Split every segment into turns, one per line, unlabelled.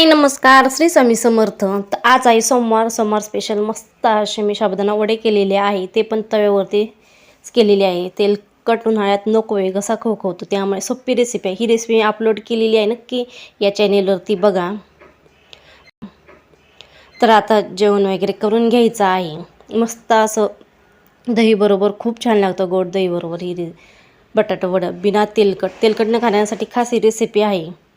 हाय नमस्कार. श्री स्वामी समर्थ. तर आज आहे सोमवार. सोमवार स्पेशल मस्त असे मी साबुदाणा वडे केलेले आहे. ते पण तव्यावरती केलेले आहे. तेल कट उन्हाळ्यात नको आहे. घसा खवखवतो. त्यामुळे सोपी रेसिपी आहे. ही रेसिपी मी अपलोड केलेली आहे नक्की या चॅनेलवरती बघा. तर आता जेवण वगैरे करून घ्यायचं आहे. मस्त असं दहीबरोबर खूप छान लागतं. गोड दहीबरोबर ही रे बटाटा बिना तेलकट. तेलकट न खाण्यासाठी खास ही रेसिपी आहे.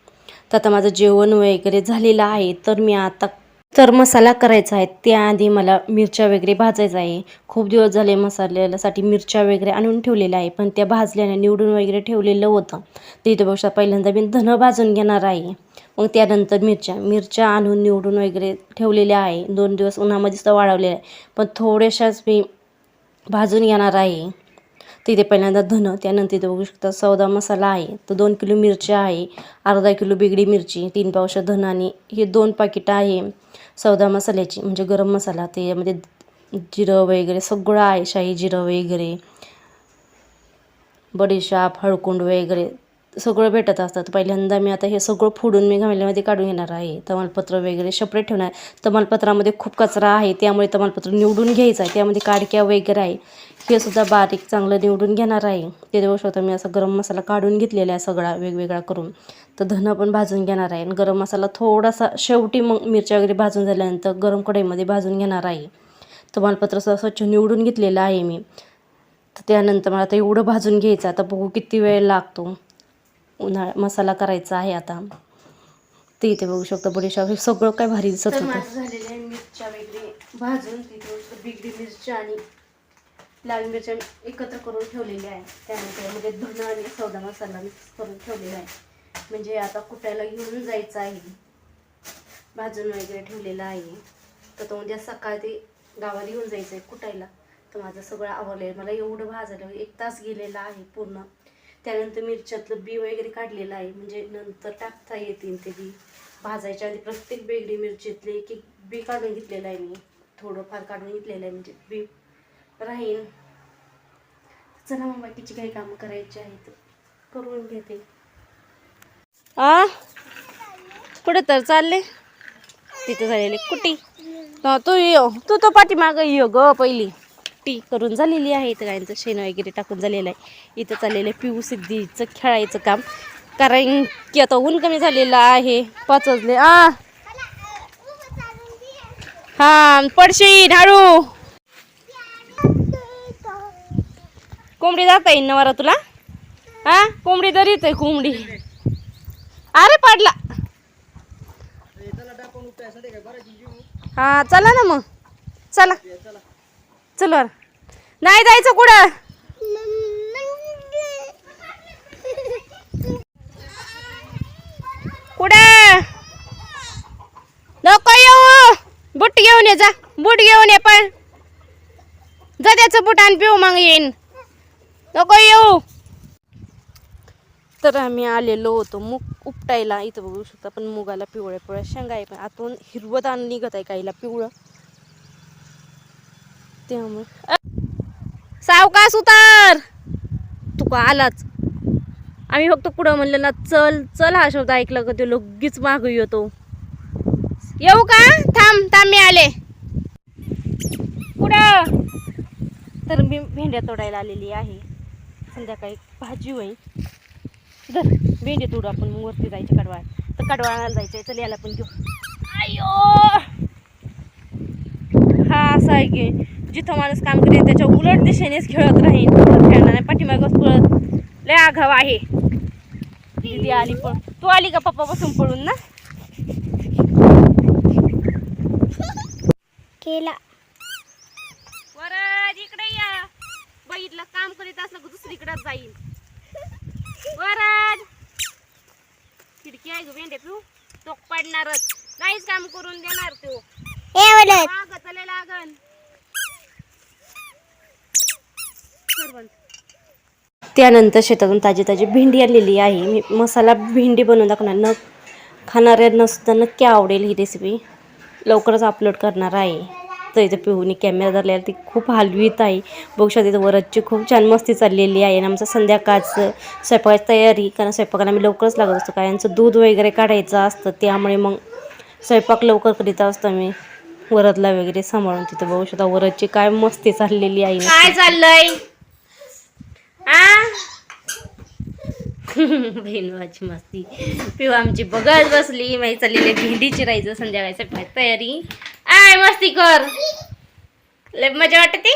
तर आता माझं जेवण वगैरे झालेलं आहे. तर मी आता तर मसाला करायचा आहे. त्याआधी मला मिरच्या वगैरे भाजायचं आहे. खूप दिवस झाले मसाल्यासाठी मिरच्या वगैरे आणून ठेवलेल्या आहे. पण त्या भाजल्याने निवडून वगैरे ठेवलेलं होतं. तिथे बघा पहिल्यांदा मी धनं भाजून घेणार आहे. मग त्यानंतर मिरच्या. मिरच्या आणून निवडून वगैरे ठेवलेल्या आहे. दोन दिवस उन्हामध्येच तर वाळवलेल्या आहे. पण थोड्याशाच मी भाजून घेणार आहे. तिथे पहिल्यांदा धनं त्यानंतर इथे बघू शकता सौदा मसाला आहे तर दोन किलो मिरच्या आहे अर्धा किलो बिगडी मिरची तीन पावशा धन आणि हे दोन पाकिटं आहे सौदा मसाल्याची म्हणजे गरम मसाला. त्यामध्ये जिरं वगैरे सगळं आहे शाही जिरं वगैरे बडीशाप हळकुंड वगैरे. सगळं भेटत असतात. पहिल्यांदा मी आता हे सगळं फोडून मी घमेल्यामध्ये काढून घेणार आहे. तमालपत्र वगैरे सेपरेट ठेवणार. तमालपत्रामध्ये खूप कचरा आहे. त्यामुळे तमालपत्र निवडून घ्यायचं आहे. त्यामध्ये काडक्या वगैरे आहे. हे सुद्धा बारीक चांगलं निवडून घेणार आहे. ते देऊ शकता मी. असा गरम मसाला काढून घेतलेला आहे सगळा वेगवेगळा करून. तर धनं पण भाजून घेणार आहे. आणि गरम मसाला थोडासा शेवटी मग मिरच्या वगैरे भाजून झाल्यानंतर गरम कढईमध्ये भाजून घेणार आहे. तमालपत्र सुद्धा स्वच्छ निवडून घेतलेलं आहे मी. तर त्यानंतर मला आता एवढं भाजून घ्यायचं आता बघू किती वेळ लागतो. उन्हाळा मसाला करायचा आहे आता. ते इथे बघू शकतो बडीशाप हे सगळं काय भारी दिसत होतं. झालेलं आहे मिरच्या वगैरे भाजून तिथे बिगडी मिरच्या आणि लाल मिरच्या एकत्र करून ठेवलेल्या आहे त्यानंतर त्यामध्ये धनं आणि सौदा मसाला मिक्स करून ठेवलेला आहे. म्हणजे आता कुटायला घेऊन जायचं आहे. भाजून वगैरे ठेवलेलं आहे. तर तो उद्या सकाळी ते गावाला घेऊन जायचं आहे कुटायला. तर माझं सगळं आवडलं आहे मला एवढं भाजायला एक तास गेलेला आहे पूर्ण. त्यानंतर मिरच्यातलं बी वगैरे काढलेलं आहे. म्हणजे नंतर टाकता येतील ते बी भाजायच्या आधी प्रत्येक वेगळी मिरचीतले एक एक बी काढून घेतलेलं आहे मी. थोडंफार काढून घेतलेलं आहे म्हणजे बी राहील चला मग बाकीची काही कामं करायची आहेत. करून घेते. आ? कुठे तर चालले? तिथे झालेले कुटी. तू ये. तू तो पाठीमागं ये ग पहिली. पट्टी करून झालेली आहे. इथं गायचं शेण वगैरे टाकून झालेलं आहे. इथं चाललेलं आहे पिऊ सिद्धीचं खेळायचं काम. कारण की आता ऊन कमी झालेलं आहे. पाच वाजले. आ! हा पडशी ढाळू कोंबडी जाता येईल नवारा तुला. हा कोंबडी दर येते कोंबडी. अरे पडला. हा चला ना मग. चला. चल वर. नाही जायचं कुठं? कुठं? नको येऊ. बुट घेऊन ये जा. बूट घेऊन ये पण. जा त्याचं बुट आणि पिऊ मग येईन. नको येऊ. तर आम्ही आलेलो होतो मूग उपटायला. इथं बघू शकता पण मुगाला पिवळ्या पिवळ्या शेंगा आहे. पण आतून हिरवं आणि निघत आहे काहीला पिवळं. त्यामुळे अ, सावकाश उतार. तू का आलाच? आम्ही फक्त पुढं म्हणलं ना चल चल हा शब्द ऐकला का ते लगेच माग येतो. येऊ का? थांब थांब मी आले. पुढं. तर मी भेंड्या तोडायला आलेली आहे. संध्याकाळी भाजी होईल. तर भेंडी तोडू आपण मग वरती जायचे कडवाळ तर कडवाळाला जायचं चल याला पण घेऊ. आयो! हा असं आहे की. जिथं माणूस काम करेल त्याच्या उलट दिशेनेच खेळत राहील खेळणार नाही पाठीमागच पळत. लय आघाव आहे. दीदी आली पण. तू आली का पप्पा बसून पळून ना?
केला.
वरद इकडे या. बघितलं काम करीत असलं दुसरीकडे जाईल वरद खिडकी आहे ग भेंडे तू. तो पडणारच. नाहीच काम करून देणार तू. लागन. त्यानंतर शेतातून ताजी ताजी भेंडी आलेली आहे. मी मसाला भेंडी बनवून दाखवणार. न खाणाऱ्यांना सुद्धा नक्की आवडेल ही रेसिपी लवकरच अपलोड करणार आहे. तर इथं पिहूनी कॅमेरा धरलेला ती खूप हलवीत आहे. बघू शकता इथं वरदची खूप छान मस्ती चाललेली आहे. आणि आमचं संध्याकाळचं स्वयंपाकाची तयारी कारण स्वयंपाकाला आम्ही लवकरच लागत असतो. कारण यांचं दूध वगैरे काढायचं असतं. त्यामुळे मग स्वयंपाक लवकर करीत असतो मी वरदला वगैरे सांभाळून तिथं बघू शकता वरदची काय मस्ती चाललेली आहे.
काय चाललंय? आ?
मस्ती. पिऊ आमची बघत बसली. माही चाललेली भेंडी चिरायचं संध्याकाळच्या तयारी.
आय मस्ती कर. लय मजा वाटते